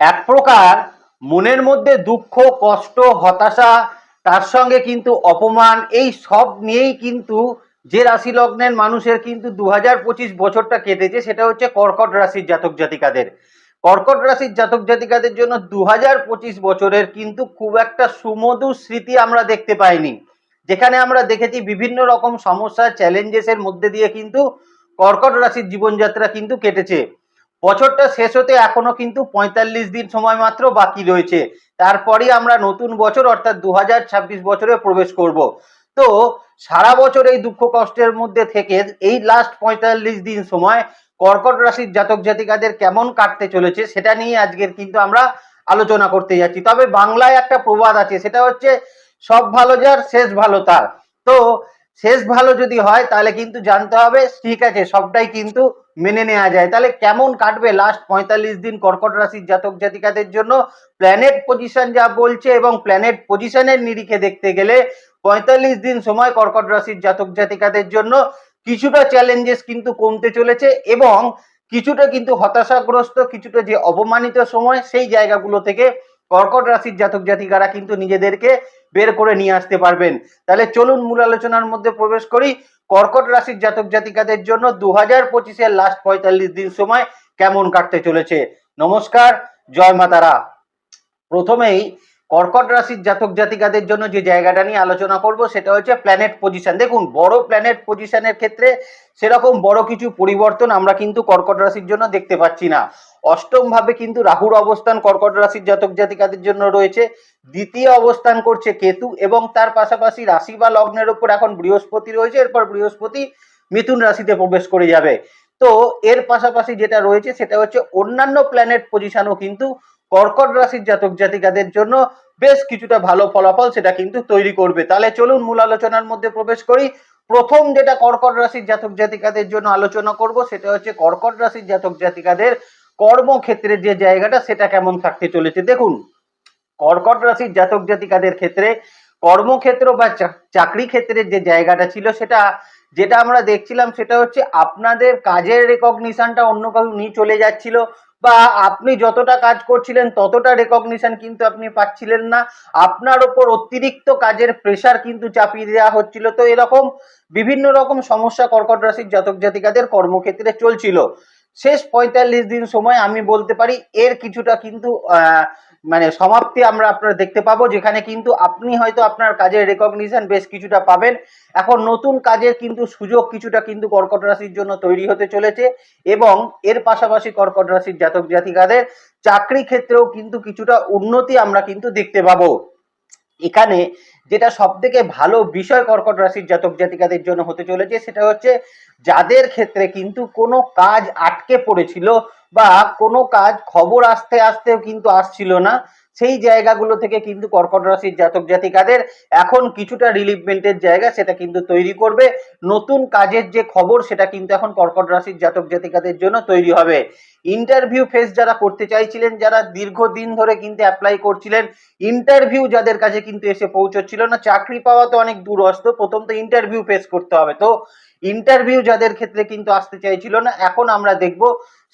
এক প্রকার মনের মধ্যে দুঃখ, কষ্ট, হতাশা, তার সঙ্গে কিন্তু অপমান, এই সব নিয়েই কিন্তু যে রাশি লগ্নের মানুষের কিন্তু দু পঁচিশ বছরটা কেটেছে, সেটা হচ্ছে কর্কট রাশির জাতক জাতিকাদের। কর্কট রাশির জাতক জাতিকাদের জন্য দু পঁচিশ বছরের কিন্তু খুব একটা সুমধুর স্মৃতি আমরা দেখতে পাইনি। যেখানে আমরা দেখেছি বিভিন্ন রকম সমস্যা চ্যালেঞ্জেসের মধ্যে দিয়ে কিন্তু কর্কট রাশির জীবনযাত্রা কিন্তু কেটেছে। বছরটা শেষ হতে এখনও কিন্তু পঁয়তাল্লিশ দিন সময় মাত্র বাকি রয়েছে। তারপরেই আমরা নতুন বছর অর্থাৎ দু বছরে প্রবেশ করব। তো সারা বছর এই দুঃখ কষ্টের মধ্যে থেকে এই লাস্ট পঁয়তাল্লিশ দিন সময় কর্কট রাশির জাতক জাতিকাদের কেমন কাটতে চলেছে সেটা নিয়ে আজকের কিন্তু আমরা আলোচনা করতে যাচ্ছি। তবে বাংলায় একটা প্রবাদ আছে, সেটা হচ্ছে সব ভালো যার, শেষ ভালো তার। তো শেষ ভালো যদি হয় তাহলে কিন্তু জানতে হবে, ঠিক আছে, সবটাই কিন্তু মেনে নেওয়া যায়। তাহলে কেমন কাটবে লাস্ট পঁয়তাল্লিশ দিন কর্কট রাশির জাতক জাতিকাদের জন্য? প্ল্যানেট পজিশন যা বলছে এবং প্ল্যানেট পজিশনের নিরিখে দেখতে গেলে পঁয়তাল্লিশ দিন সময় কর্কট রাশির জাতক জাতিকাদের জন্য কিছুটা চ্যালেঞ্জেস কিন্তু কমতে চলেছে এবং কিছুটা কিন্তু হতাশাগ্রস্ত, কিছুটা যে অপমানিত সময়, সেই জায়গাগুলো থেকে কর্কট রাশির জাতক জাতিকারা কিন্তু নিজেদেরকে বের করে নিয়ে আসতে পারবেন। তাহলে চলুন মূল আলোচনার মধ্যে প্রবেশ করি। কর্কট রাশির জাতক জাতিকাদের জন্য দু হাজার পঁচিশের লাস্ট পঁয়তাল্লিশ দিন সময় কেমন কাটতে চলেছে? নমস্কার, জয় মাতারা। প্রথমেই কর্কট রাশির জাতক জাতিকাদের জন্য যে জায়গাটা নিয়ে আলোচনা করব, সেটা হচ্ছে প্ল্যানেট পজিশন দেখুন, বড় প্ল্যানেট পজিশনের ক্ষেত্রে সেরকম বড় কিছু পরিবর্তন আমরা কিন্তু কর্কট রাশির জন্য দেখতে পাচ্ছি না। অষ্টম ভাবে কিন্তু রাহুর অবস্থান কর্কট রাশির জাতক জাতিকাদের জন্য রয়েছে। দ্বিতীয় অবস্থান করছে কেতু এবং তার পাশাপাশি রাশি বা লগ্নের উপর এখন বৃহস্পতি রয়েছে, এরপর বৃহস্পতি মিথুন রাশিতে প্রবেশ করে যাবে। তো এর পাশাপাশি যেটা রয়েছে, সেটা হচ্ছে অন্যান্য প্ল্যানেট পজিশনও কিন্তু কর্কট রাশির জাতক জাতিকাদের জন্য বেশ কিছুটা ভালো ফলাফল সেটা কিন্তু তৈরি করবে। তাহলে চলুন মূল আলোচনার মধ্যে প্রবেশ করি। প্রথম যেটা কর্কট রাশির জাতক জাতিকাদের জন্য আলোচনা করব সেটা হচ্ছে কর্কট রাশির জাতক জাতিকাদের কর্মক্ষেত্রের যে জায়গাটা সেটা কেমন থাকতে চলেছে। দেখুন, কর্কট রাশির জাতক জাতিকাদের ক্ষেত্রে কর্মক্ষেত্র বা চাকরি ক্ষেত্রের যে জায়গাটা ছিল সেটা, যেটা আমরা দেখছিলাম সেটা হচ্ছে আপনাদের কাজের রেকগনিশনটা অন্য কাউ নিয়ে চলে যাচ্ছিল। বা আপনি যতটা কাজ করছিলেন ততটা রেকগনিশন কিন্তু আপনি পাচ্ছিলেন না। আপনার ওপর অতিরিক্ত কাজের প্রেশার কিন্তু চাপিয়ে দেওয়া হচ্ছিল। তো এরকম বিভিন্ন রকম সমস্যা কর্কট রাশির জাতক জাতিকাদের কর্মক্ষেত্রে চলছিল। শেষ পঁয়তাল্লিশ দিন সময় আমি বলতে পারি এর কিছুটা কিন্তু আহ, মানে সমাপ্তি আমরা আপনারা দেখতে পাবো, যেখানে কিন্তু আপনি হয়তো আপনার কাজের রেকগনিশন বেশ কিছুটা পাবেন। এখন নতুন কাজের কিন্তু সুযোগ কিছুটা কিন্তু কর্কট রাশির জন্য তৈরি হতে চলেছে এবং এর পাশাপাশি কর্কট রাশির জাতক জাতিকাদের চাকরি ক্ষেত্রেও কিন্তু কিছুটা উন্নতি আমরা কিন্তু দেখতে পাবো। এখানে যেটা সব থেকে ভালো বিষয় কর্কট রাশির জাতক জাতিকাদের জন্য হতে চলেছে সেটা হচ্ছে যাদের ক্ষেত্রে কিন্তু কোনো কাজ আটকে পড়েছিল বা কোনো কাজ খবর আসতে আসতেও কিন্তু আসছিল না সেই জায়গাগুলো থেকে কিন্তু কর্কট রাশির জাতক জাতিকাদের এখন কিছুটা রিলিভমেন্টের জায়গা সেটা কিন্তু তৈরি করবে। নতুন কাজের যে খবর সেটা কিন্তু এখন কর্কট রাশির জাতক জাতিকাদের জন্য তৈরি হবে। ইন্টারভিউ ফেস যারা করতে চাইছিলেন, যারা দীর্ঘদিন ধরে কিন্তু অ্যাপ্লাই করছিলেন ইন্টারভিউ যাদের কাছে কিন্তু এসে পৌঁছচ্ছিল না, চাকরি পাওয়া তো অনেক দূরস্থ প্রথম তো ইন্টারভিউ ফেস করতে হবে। তো ইন্টারভিউ যাদের ক্ষেত্রে কিন্তু আসতে চাইছিল না, এখন আমরা দেখব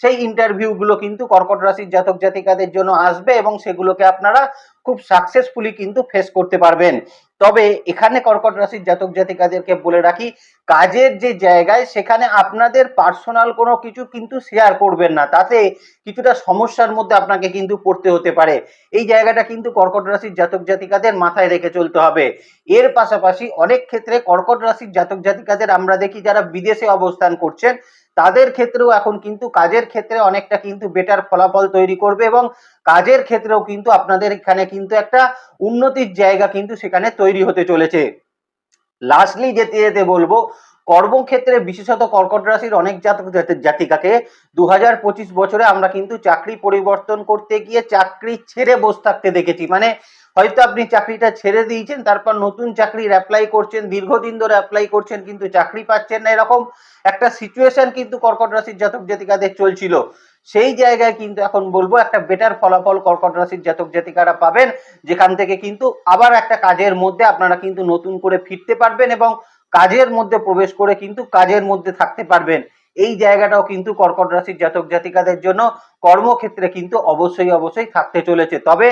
সেই ইন্টারভিউ গুলো কিন্তু কর্কট রাশির জাতক জাতিকাদের জন্য আসবে এবং সেগুলোকে আপনারা খুব সাকসেসফুলি কিন্তু ফেস করতে পারবেন। তবে এখানে কর্কট রাশির জাতক জাতিকাদেরকে বলে রাখি, কাজের যে জায়গায় সেখানে আপনাদের পার্সোনাল কোনো কিছু কিন্তু শেয়ার করবেন না। তাতে কিছুটা সমস্যার মধ্যে আপনাকে কিন্তু পড়তে হতে পারে। এই জায়গাটা কিন্তু কর্কট রাশির জাতক জাতিকাদের মাথায় রেখে চলতে হবে। এর পাশাপাশি অনেক ক্ষেত্রে কর্কট রাশির জাতক জাতিকাদের আমরা দেখি যারা বিদেশে অবস্থান করছেন তাদের ক্ষেত্রেও এখন কিন্তু কাজের ক্ষেত্রে অনেকটা কিন্তু বেটার ফলাফল তৈরি করবে এবং কাজের ক্ষেত্রেও কিন্তু আপনাদের এখানে কিন্তু একটা উন্নতির জায়গা কিন্তু সেখানে তৈরি হতে চলেছে। লাস্টলি যেতে যেতে বলব, কর্মক্ষেত্রে বিশেষত কর্কট রাশির অনেক জাতক জাতি- জাতিকাকে দু হাজার পঁচিশ বছরে আমরা কিন্তু চাকরি পরিবর্তন করতে গিয়ে চাকরি ছেড়ে বসে থাকতে দেখেছি। মানে হয়তো আপনি চাকরিটা ছেড়ে দিয়েছেন, তারপর নতুন চাকরির অ্যাপ্লাই করছেন, দীর্ঘদিন ধরে অ্যাপ্লাই করছেন, কিন্তু চাকরি পাচ্ছেন না, এরকম একটা সিচুয়েশন কিন্তু কর্কট রাশির জাতক জাতিকাদের চলছিল। সেই জায়গায় কিন্তু এখন বলব একটা বেটার ফলাফল কর্কট রাশির জাতক জাতিকারা পাবেন, যেখান থেকে কিন্তু আবার একটা কাজের মধ্যে আপনারা কিন্তু নতুন করে ফিরতে পারবেন এবং কাজের মধ্যে প্রবেশ করে কিন্তু কাজের মধ্যে থাকতে পারবেন। এই জায়গাটাও কিন্তু কর্কট রাশির জাতক জাতিকাদের জন্য কর্মক্ষেত্রে কিন্তু অবশ্যই অবশ্যই থাকতে চলেছে। তবে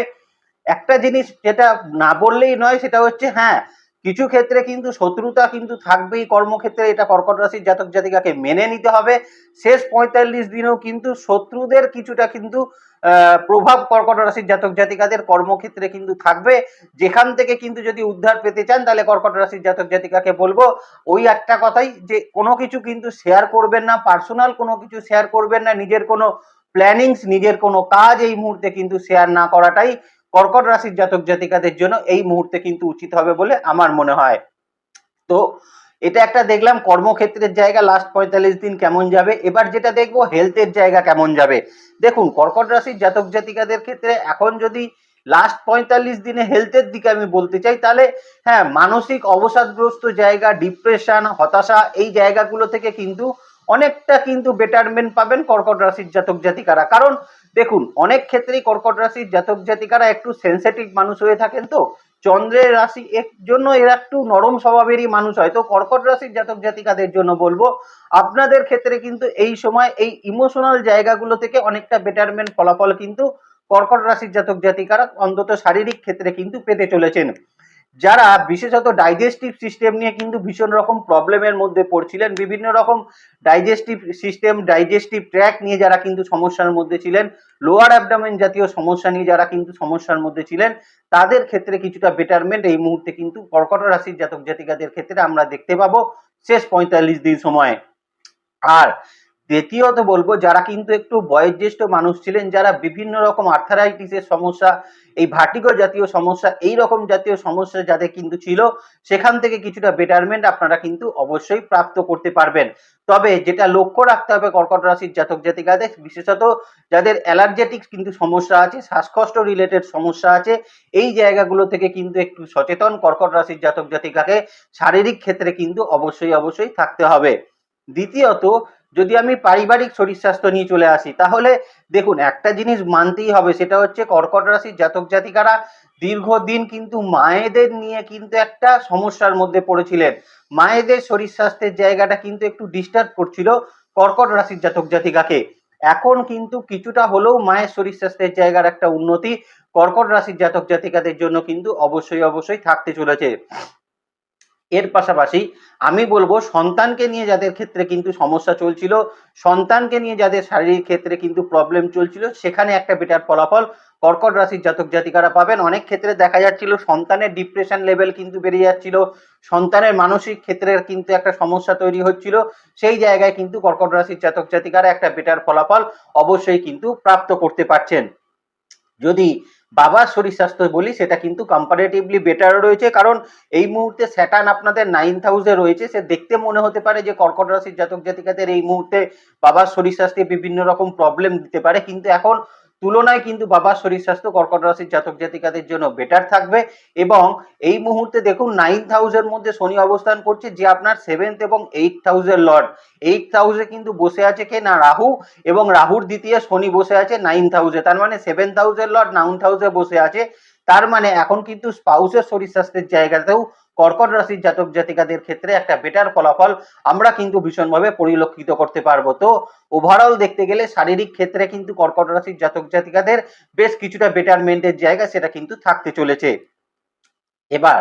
একটা জিনিস যেটা না বললেই নয়, সেটা হচ্ছে হ্যাঁ কিছু ক্ষেত্রে কিন্তু শত্রুতা কিন্তু থাকবেই, কর্মক্ষেত্রে এটা কর্কট রাশির জাতক জাতিকাকে মেনে নিতে হবে। শেষ পঁয়তাল্লিশ দিনেও কিন্তু শত্রুদের কিছুটা কিন্তু প্রভাব কর্কট রাশির জাতক জাতিকাদের কর্মক্ষেত্রে কিন্তু থাকবে। যেখান থেকে কিন্তু যদি উদ্ধার পেতে চান, তাহলে কর্কট রাশির জাতক জাতিকাকে বলব, ওই একটা কথাই যে, কোনো কিছু কিন্তু শেয়ার করবেন না পার্সোনাল কোনো কিছু শেয়ার করবেন না, নিজের কোনো প্ল্যানিংস নিজের কোনো কাজ এই মুহূর্তে কিন্তু শেয়ার না করাটাই কর্কট রাশির জাতক জাতিকাদের জন্য এই মুহূর্তে কিন্তু উচিত হবে বলে আমার মনে হয়। তো এটা একটা দেখলাম, কর্মক্ষেত্রের জায়গা লাস্ট পঁয়তাল্লিশ দিন কেমন যাবে? এবার যেটা দেখব হেলথের জায়গা কেমন যাবে? দেখুন, কর্কট রাশির জাতক জাতিকাদের ক্ষেত্রে এখন যদি লাস্ট পঁয়তাল্লিশ দিনে হেলথের দিকে আমি বলতে চাই, তাহলে হ্যাঁ মানসিক অবসাদগ্রস্ত জায়গা ডিপ্রেশন হতাশা, এই জায়গাগুলো থেকে কিন্তু অনেকটা কিন্তু বেটারমেন্ট পাবেন কর্কট রাশির জাতক জাতিকারা। কারণ দেখুন, অনেক ক্ষেত্রেই কর্কট রাশির জাতক জাতিকারা একটু সেন্সিটিভ মানুষ হয়ে থাকেন তো। চন্দ্রের রাশি এর জন্য এরা একটু নরম স্বভাবেরই মানুষ হয়। তো কর্কট রাশির জাতক জাতিকাদের জন্য বলব, আপনাদের ক্ষেত্রে কিন্তু এই সময় এই ইমোশনাল জায়গাগুলো থেকে অনেকটা বেটারমেন্ট ফলাফল কিন্তু কর্কট রাশির জাতক জাতিকারা অন্তত শারীরিক ক্ষেত্রে কিন্তু পেতে চলেছেন। যারা বিশেষত ডাইজেস্টিভ সিস্টেম নিয়ে কিন্তু ভীষণ রকম প্রবলেমের মধ্যে পড়ছিলেন, বিভিন্ন রকম ডাইজেস্টিভ সিস্টেম ডাইজেস্টিভ ট্র্যাক নিয়ে যারা কিন্তু সমস্যার মধ্যে ছিলেন লোয়ার অ্যাবডামেন জাতীয় সমস্যা নিয়ে যারা কিন্তু সমস্যার মধ্যে ছিলেন, তাদের ক্ষেত্রে কিছুটা বেটারমেন্ট এই মুহূর্তে কিন্তু কর্কট রাশির জাতক জাতিকাদের ক্ষেত্রে আমরা দেখতে পাবো শেষ পঁয়তাল্লিশ দিন সময়ে। আর দ্বিতীয়ত বলব, যারা কিন্তু একটু বয়োজ্যেষ্ঠ মানুষ ছিলেন, যারা বিভিন্ন রকম আর্থারাইটিসের সমস্যা, এই ভার্টিগো জাতীয় সমস্যা, এই রকম জাতীয় সমস্যা যাদের কিন্তু ছিল, সেখান থেকে কিছুটা বেটারমেন্ট আপনারা কিন্তু অবশ্যই প্রাপ্ত করতে পারবেন। তবে যেটা লক্ষ্য রাখতে হবে কর্কট রাশির জাতক জাতিকাদের, বিশেষত যাদের অ্যালার্জেটিক কিন্তু সমস্যা আছে, শ্বাসকষ্ট রিলেটেড সমস্যা আছে, এই জায়গাগুলো থেকে কিন্তু একটু সচেতন কর্কট রাশির জাতক জাতিকাকে শারীরিক ক্ষেত্রে কিন্তু অবশ্যই অবশ্যই থাকতে হবে। দ্বিতীয়ত যদি আমি পারিবারিক শরীর স্বাস্থ্য নিয়ে চলে আসি, তাহলে দেখুন, একটা জিনিস মানতেই হবে, সেটা হচ্ছে কর্কট রাশির জাতক জাতিকারা দীর্ঘদিন কিন্তু মায়েদের নিয়ে কিন্তু একটা সমস্যার মধ্যে পড়েছিলেন। মায়েদের শরীর স্বাস্থ্যের জায়গাটা কিন্তু একটু ডিস্টার্ব করছিল কর্কট রাশির জাতক জাতিকাকে। এখন কিন্তু কিছুটা হলেও মায়ের শরীর স্বাস্থ্যের জায়গার একটা উন্নতি কর্কট রাশির জাতক জাতিকাদের জন্য কিন্তু অবশ্যই অবশ্যই থাকতে চলেছে। এর পাশাপাশি আমি বলব সন্তানকে নিয়ে যাদের ক্ষেত্রে কিন্তু সমস্যা চলছিল, সন্তানকে নিয়ে যাদের শারীরিক ক্ষেত্রে কিন্তু প্রবলেম চলছিল, সেখানে একটা বেটার ফলাফল কর্কট রাশির জাতক জাতিকারা পাবেন। অনেক ক্ষেত্রে দেখা যাচ্ছিল সন্তানের ডিপ্রেশন লেভেল কিন্তু বেড়ে যাচ্ছিল, সন্তানের মানসিক ক্ষেত্রে কিন্তু একটা সমস্যা তৈরি হচ্ছিল, সেই জায়গায় কিন্তু কর্কট রাশির জাতক জাতিকারা একটা বেটার ফলাফল অবশ্যই কিন্তু প্রাপ্ত করতে পারছেন। যদি বাবার শরীর স্বাস্থ্য বলি, সেটা কিন্তু কম্পারেটিভলি বেটার রয়েছে। কারণ এই মুহূর্তে স্যাটার্ন আপনাদের নাইন হাউসে রয়েছে। সে দেখতে মনে হতে পারে যে কর্কট রাশির জাতক জাতিকাদের এই মুহূর্তে বাবার শরীর স্বাস্থ্যে বিভিন্ন রকম প্রবলেম দিতে পারে। কিন্তু এখন তুলনায় কিন্তু বাবার শরীর স্বাস্থ্য কর্কট রাশির জাতক জাতিকাদের জন্য বেটার থাকবে এবং এই মুহূর্তে দেখুন নাইন হাউসের মধ্যে শনি অবস্থান করছে, যে আপনার সেভেন্থ এবং এইট হাউসের লর্ড এইট হাউসে কিন্তু বসে আছে কে না? রাহু এবং রাহুর দ্বিতীয় শনি বসে আছে নাইন হাউসে তার মানে সেভেন হাউসের লর্ড নাইন হাউসে বসে আছে। তার মানে এখন কিন্তু স্পাউসের শরীর স্বাস্থ্যের জায়গাতেও কর্কট রাশির জাতক জাতিকাদের ক্ষেত্রে একটা বেটার ফলাফল আমরা কিন্তু ভীষণভাবে পরিলক্ষিত করতে পারব। তো ওভারঅল দেখতে গেলে শারীরিক ক্ষেত্রে কিন্তু কর্কট রাশির জাতক জাতিকাদের বেশ কিছুটা বেটারমেন্টের জায়গা সেটা কিন্তু থাকতে চলেছে। এবার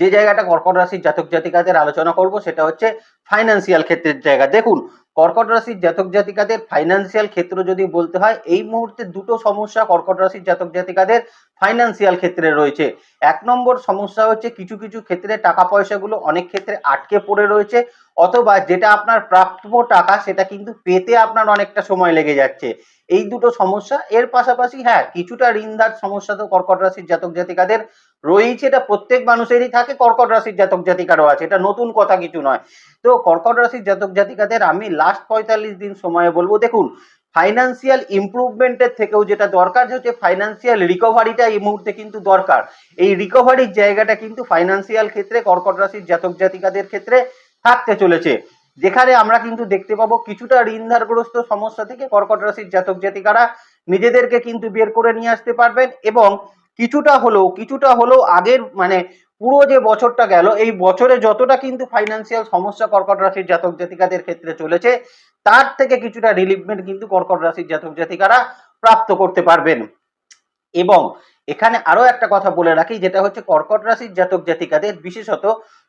যে জায়গাটা কর্কট রাশির জাতক জাতিকাদের আলোচনা করব সেটা হচ্ছে ফাইন্যান্সিয়াল ক্ষেত্রের জায়গা। দেখুন, কর্কট রাশির জাতক জাতিকাদের ফাইন্যান্সিয়াল ক্ষেত্র যদি বলতে হয়, এই মুহূর্তে দুটো সমস্যা কর্কট রাশির জাতক জাতিকাদের ফাইন্যান্সিয়াল ক্ষেত্রে রয়েছে। এক নম্বর সমস্যা হচ্ছে কিছু কিছু ক্ষেত্রে টাকা পয়সাগুলো অনেক ক্ষেত্রে আটকে পড়ে রয়েছে, অথবা যেটা আপনার প্রাপ্য টাকা সেটা কিন্তু পেতে আপনার অনেকটা সময় লেগে যাচ্ছে। এই দুটো সমস্যা, এর পাশাপাশি হ্যাঁ কিছুটা ঋণদার সমস্যা তো কর্কট রাশির জাতক জাতিকাদের রয়েছে, এটা প্রত্যেক মানুষেরই থাকে, কর্কট রাশির জাতক জাতিকারও আছে, এটা নতুন কথা কিছু নয়। তো কর্কট রাশির জাতক জাতিকাদের আমি লাস্ট পঁয়তাল্লিশ দিন সময়ে বলব, দেখুন ফাইন্যান্সিয়াল ইমপ্রুভমেন্টের থেকেও যেটা দরকার হচ্ছে ফাইন্যান্সিয়াল রিকভারিটা এই মুহূর্তে কিন্তু দরকার। এই রিকভারির জায়গাটা কিন্তু ফাইন্যান্সিয়াল ক্ষেত্রে, কর্কট রাশির জাতক জাতিকাদের ক্ষেত্রে থাকতে চলেছে। যেখানে আমরা কিন্তু দেখতে পাবো কিছুটা ঋণধারগ্রস্ত সমস্যা থেকে কর্কট রাশির জাতক জাতিকারা নিজেদেরকে কিন্তু বের করে নিয়ে আসতে পারবেন এবং কিছুটা হলেও কিছুটা হলেও আগের মানে পুরো যে বছরটা গেল, এই বছরে যতটা কিন্তু ফাইন্যান্সিয়াল সমস্যা কর্কট রাশির জাতক জাতিকাদের ক্ষেত্রে চলেছে, তার থেকে কিছুটা রিলিফমেন্ট কিন্তু কর্কট রাশির জাতক জাতিকারা প্রাপ্ত করতে পারবেন। এবং এখানে আরও একটা কথা বলে রাখি, যেটা হচ্ছে কর্কট রাশির জাতক জাতিকাদের, বিশেষত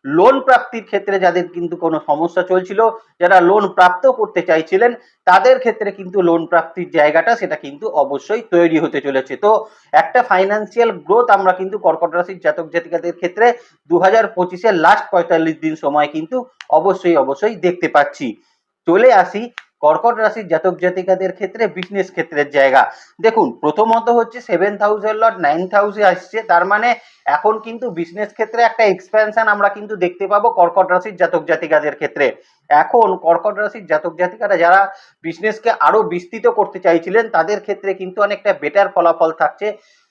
লোন প্রাপ্তির ক্ষেত্রে যাদের কিন্তু কোনো সমস্যা চলছিল, যারা লোন প্রাপ্ত করতে চাইছিলেন, তাদের ক্ষেত্রে কিন্তু লোন প্রাপ্তির জায়গাটা সেটা কিন্তু অবশ্যই তৈরি হতে চলেছে। তো একটা ফাইন্যান্সিয়াল গ্রোথ আমরা কিন্তু কর্কট রাশির জাতক জাতিকাদের ক্ষেত্রে দু হাজার পঁচিশের লাস্ট পঁয়তাল্লিশ দিন সময় কিন্তু অবশ্যই অবশ্যই দেখতে পাচ্ছি। চলে আসি কর্কট রাশির জাতক জাতিকাদের ক্ষেত্রে বিজনেস ক্ষেত্রের জায়গা। দেখুন প্রথমত হচ্ছে seven thousand lot nine thousand আসছে, তার মানে এখন কিন্তু বিজনেস ক্ষেত্রে একটা এক্সপেনশন আমরা কিন্তু দেখতে পাবো কর্কট রাশির জাতক জাতিকাদের ক্ষেত্রে। এখন কর্কট রাশির জাতক জাতিকারা যারা বিজনেসকে আরও বিস্তৃত করতে চাইছিলেন, তাদের ক্ষেত্রে কিন্তু অনেকটা বেটার ফলাফল থাকছে।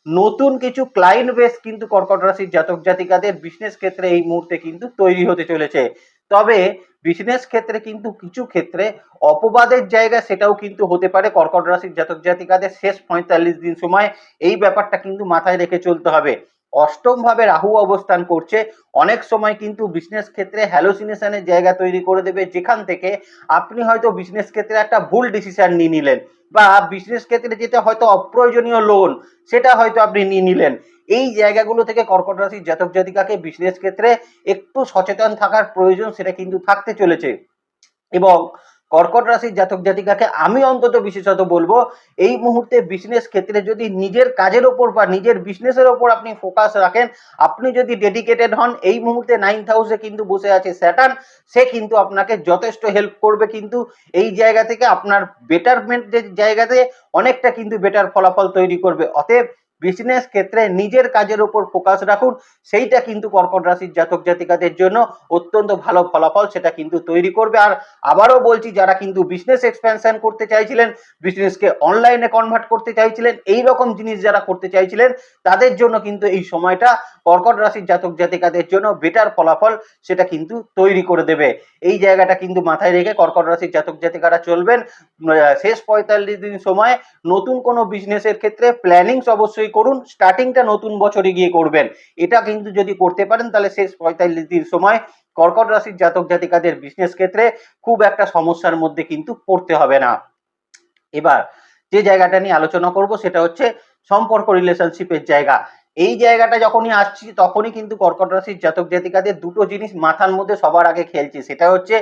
নতুন কিছু ক্লায়েন্ট বেস কিন্তু কর্কট রাশির জাতক জাতিকাদের বিজনেস ক্ষেত্রে এই মুহূর্তে কিন্তু তৈরি হতে চলেছে। তবে বিজনেস ক্ষেত্রে কিন্তু কিছু ক্ষেত্রে অপবাদের জায়গা সেটাও কিন্তু হতে পারে। কর্কট রাশির জাতক জাতিকাদের শেষ পঁয়তাল্লিশ দিন সময় এই ব্যাপারটা কিন্তু মাথায় রেখে চলতে হবে। অষ্টম ভাবে রাহু অবস্থান করছে। অনেক সময় কিন্তু বিজনেস ক্ষেত্রে হ্যালোসিনেশনের জায়গা তৈরি করে দেবে। যেখান থেকে আপনি হয়তো বিজনেস ক্ষেত্রে একটা ভুল ডিসিশন নিয়ে নিলেন বা বিজনেস ক্ষেত্রে যেটা হয়তো অপ্রয়োজনীয় লোন সেটা হয়তো আপনি নিয়ে নিলেন। এই জায়গাগুলো থেকে কর্কট রাশির জাতক জাতিকাকে বিজনেস ক্ষেত্রে একটু সচেতন থাকার প্রয়োজন, সেটা কিন্তু থাকতে চলেছে। এবং কর্কট রাশির জাতক জাতিকাকে আমি অন্তত বিশেষত বলব, এই মুহূর্তে বিজনেস ক্ষেত্রে যদি নিজের কাজের ওপর বা নিজের বিজনেসের ওপর আপনি ফোকাস রাখেন, আপনি যদি ডেডিকেটেড হন, এই মুহূর্তে নাইন হাউসে কিন্তু বসে আছে স্যাটার্ন সে কিন্তু আপনাকে যথেষ্ট হেল্প করবে কিন্তু এই জায়গা থেকে আপনার বেটারমেন্ট জায়গাতে অনেকটা কিন্তু বেটার ফলাফল তৈরি করবে। অতএব বিজনেস ক্ষেত্রে নিজের কাজের উপর ফোকাস রাখুন। সেইটা কিন্তু কর্কট রাশির জাতক জাতিকাদের জন্য অত্যন্ত ভালো ফলাফল, সেটা কিন্তু তৈরি করবে। আর আবারও বলছি, যারা কিন্তু বিজনেস এক্সপেনশন করতে চাইছিলেন বিজনেসকে অনলাইনে কনভার্ট করতে চাইছিলেন, এই রকম জিনিস যারা করতে চাইছিলেন, তাদের জন্য কিন্তু এই সময়টা কর্কট রাশির জাতক জাতিকাদের জন্য বেটার ফলাফল, সেটা কিন্তু তৈরি করে দেবে। এই জায়গাটা কিন্তু মাথায় রেখে কর্কট রাশির জাতক জাতিকারা চলবেন। শেষ পঁয়তাল্লিশ দিন সময় নতুন কোনো বিজনেসের ক্ষেত্রে প্ল্যানিংস অবশ্যই করুন স্টার্টিংটা নতুন বছরে গিয়ে করবেন। এটা কিন্তু যদি করতে পারেন, তাহলে শেষ পঁয়তাল্লিশ দিন সময় কর্কট রাশির জাতক জাতিকাদের বিজনেস ক্ষেত্রে খুব একটা সমস্যার মধ্যে কিন্তু পড়তে হবে না। এবার যে জায়গাটা নিয়ে আলোচনা করব, সেটা হচ্ছে সম্পর্ক রিলেশনশিপের জায়গা। এই জায়গাটা যখনই আসছি, তখনই কিন্তু কর্কট রাশির জাতক জাতিকাদের দুটো জিনিস মাথার মধ্যে সবার আগে খেলছে। সেটা হচ্ছে,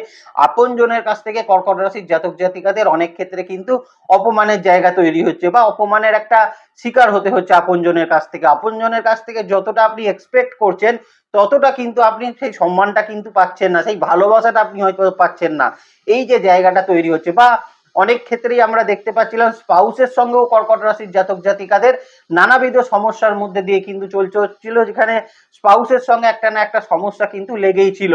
আপনজনের কাছ থেকে কর্কট রাশির জাতক জাতিকাদের অনেক ক্ষেত্রে কিন্তু অপমানের জায়গা তৈরি হচ্ছে বা অপমানের একটা শিকার হতে হচ্ছে আপনজনের কাছ থেকে। আপনজনের কাছ থেকে যতটা আপনি এক্সপেক্ট করছেন, ততটা কিন্তু আপনি সেই সম্মানটা কিন্তু পাচ্ছেন না, সেই ভালোবাসাটা আপনি হয়তো পাচ্ছেন না। এই যে জায়গাটা তৈরি হচ্ছে বা অনেক ক্ষেত্রেই আমরা দেখতে পাচ্ছিলাম স্পাউসের সঙ্গেও কর্কট রাশির জাতক জাতিকাদের নানাবিধ সমস্যার মধ্যে দিয়ে কিন্তু চলছে। হচ্ছিল যেখানে স্পাউসের সঙ্গে একটা না একটা সমস্যা কিন্তু লেগেই ছিল।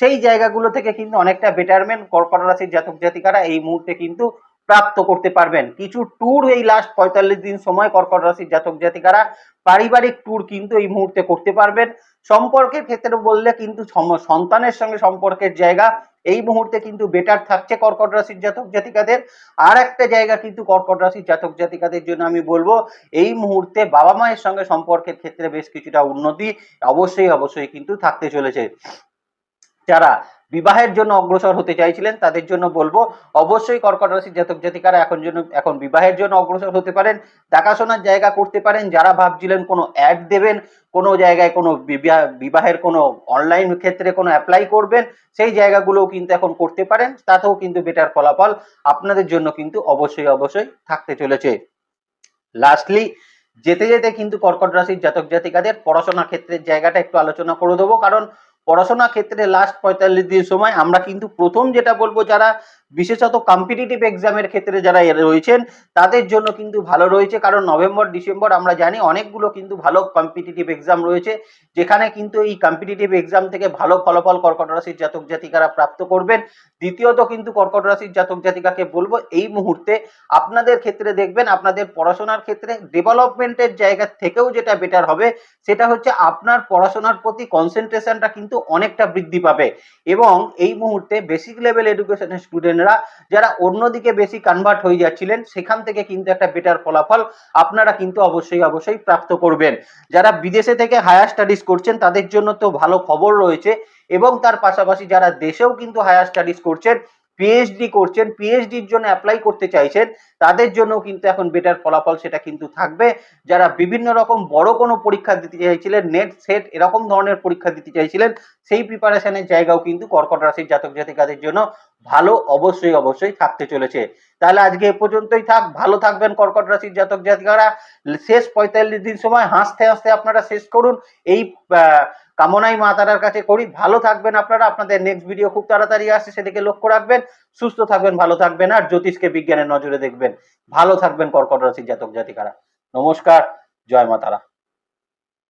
সেই জায়গাগুলো থেকে কিন্তু অনেকটা বেটারমেন্ট কর্কট রাশির জাতক জাতিকারা এই মুহূর্তে কিন্তু প্রাপ্ত করতে পারবেন। কিছু ট্যুর এই লাস্ট পঁয়তাল্লিশ দিন সময় কর্কট রাশির জাতক জাতিকারা পারিবারিক ট্যুর কিন্তু এই মুহূর্তে করতে পারবেন। সম্পর্কের ক্ষেত্রে বললে কিন্তু সন্তানের সঙ্গে সম্পর্কের জায়গা এই মুহূর্তে কিন্তু বেটার থাকছে কর্কট রাশির জাতক জাতিকাদের। আর একটা জায়গা কিন্তু কর্কট রাশির জাতক জাতিকাদের জন্য আমি বলব, এই মুহূর্তে বাবা মায়ের সঙ্গে সম্পর্কের ক্ষেত্রে বেশ কিছুটা উন্নতি অবশ্যই অবশ্যই কিন্তু থাকতে চলেছে। যারা বিবাহের জন্য অগ্রসর হতে চাইছিলেন, তাদের জন্য বলব, অবশ্যই কর্কট রাশির জাতক জাতিকারা এখন জন্য, এখন বিবাহের জন্য অগ্রসর হতে পারেন, দেখাশোনার জায়গা করতে পারেন, যারা ভাবছিলেন কোনো অ্যাড দেবেন, কোনো জায়গায় কোনো বিবাহ- বিবাহের কোনো অনলাইন ক্ষেত্রে কোনো অ্যাপ্লাই করবেন, সেই জায়গাগুলোও কিন্তু এখন করতে পারেন, তাতেও কিন্তু বেটার ফলাফল আপনাদের জন্য কিন্তু অবশ্যই অবশ্যই থাকতে চলেছে। লাস্টলি যেতে যেতে কিন্তু কর্কট রাশির জাতক জাতিকাদের পড়াশোনা ক্ষেত্রের জায়গাটা একটু আলোচনা করে দেবো, কারণ পড়াশোনা ক্ষেত্রে লাস্ট পঁয়তাল্লিশ দিন সময় আমরা কিন্তু প্রথম যেটা বলব যারা বিশেষত কম্পিটিটিভ এক্সামের ক্ষেত্রে যারা রয়েছেন, তাদের জন্য কিন্তু ভালো রয়েছে। কারণ নভেম্বর, ডিসেম্বর আমরা জানি অনেকগুলো কিন্তু ভালো কম্পিটিটিভ এক্সাম রয়েছে, যেখানে কিন্তু এই কম্পিটিটিভ এক্সাম থেকে ভালো ফলাফল কর্কট রাশির জাতক জাতিকারা প্রাপ্ত করবেন। দ্বিতীয়ত কিন্তু কর্কট রাশির জাতক জাতিকাকে বলব, এই মুহূর্তে আপনাদের ক্ষেত্রে দেখবেন, আপনাদের পড়াশোনার ক্ষেত্রে ডেভেলপমেন্টের জায়গা থেকেও যেটা বেটার হবে, সেটা হচ্ছে আপনার পড়াশোনার প্রতি কনসেন্ট্রেশনটা কিন্তু অনেকটা বৃদ্ধি পাবে। এবং এই মুহূর্তে বেসিক লেভেল এডুকেশনের স্টুডেন্টরা যারা অন্যদিকে বেশি কনভার্ট হয়ে যাচ্ছিলেন, সেখান থেকে কিন্তু একটা বেটার ফলাফল আপনারা কিন্তু অবশ্যই অবশ্যই প্রাপ্ত করবেন। যারা বিদেশে থেকে হায়ার স্টাডিজ করছেন, তাদের জন্য তো ভালো খবর রয়েছে এবং তার পাশাপাশি যারা দেশেও কিন্তু হায়ার স্টাডিজ করছেন পিএইচডি করছেন পিএইচডির জন্য অ্যাপ্লাই করতে চাইছেন, তাদের জন্য কিন্তু এখন বেটার ফলাফল সেটা কিন্তু থাকবে। যারা বিভিন্ন রকম বড় কোনো পরীক্ষা দিতে চাইছিলেন নেট সেট এরকম ধরনের পরীক্ষা দিতে চাইছিলেন, সেই প্রিপারেশনের জায়গাও কিন্তু কর্কট রাশির জাতক জাতিকাদের জন্য ভালো, অবশ্যই অবশ্যই থাকতে চলেছে। তাহলে আজকে এ পর্যন্তই থাক, ভালো থাকবেন কর্কট রাশির জাতক জাতিকারা। শেষ পঁয়তাল্লিশ দিন সময় হাসতে হাসতে আপনারা শেষ করুন। এই কামনাই মা তারার কাছে করি। ভালো থাকবেন আপনারা। আপনাদের নেক্সট ভিডিও খুব তাড়াতাড়ি আসছে, সেদিকে লক্ষ্য রাখবেন। সুস্থ থাকবেন, ভালো থাকবেন আর জ্যোতিষকে, বিজ্ঞানের নজরে দেখবেন। ভালো থাকবেন কর্কট রাশির জাতক জাতিকারা। নমস্কার। জয় মা তারা।